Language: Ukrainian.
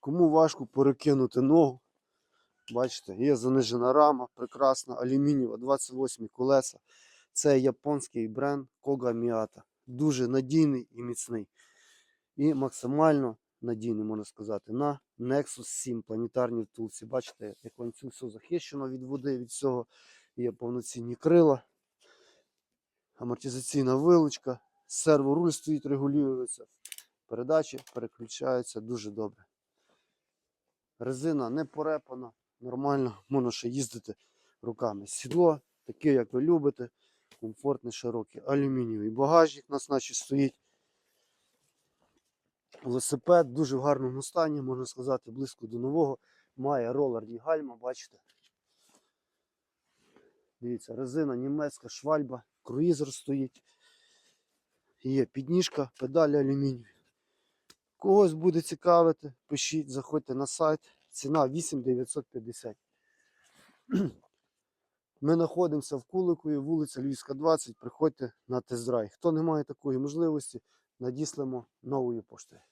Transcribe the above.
Кому важко перекинути ногу. Бачите, є занижена рама, прекрасна, алюмінієва, 28 колеса. Це японський бренд Koga Miata. Дуже надійний і міцний. І максимально надійний, можна сказати, на Nexus 7 планетарній втулці. Бачите, як ланцюг все захищено від води, від всього. Є повноцінні крила, амортизаційна вилучка, серворуль стоїть, регулюється. Передачі переключаються дуже добре. Резина не порепана, нормально, можна ще їздити руками. Сідло, таке, як ви любите, комфортне, широке. Алюмінієвий багажник у нас наче стоїть. Велосипед дуже в гарному стані, можна сказати, близько до нового. Має ролерні гальма, бачите. Дивіться, резина німецька, швальба, круїзер стоїть. Є підніжка, педалі алюмінієві. Когось буде цікавити, пишіть, заходьте на сайт. Ціна 8950. Ми знаходимося в Куликові, вулиця Львівська, 20. Приходьте на тест-драйв. Хто не має такої можливості, надіслемо новою поштою.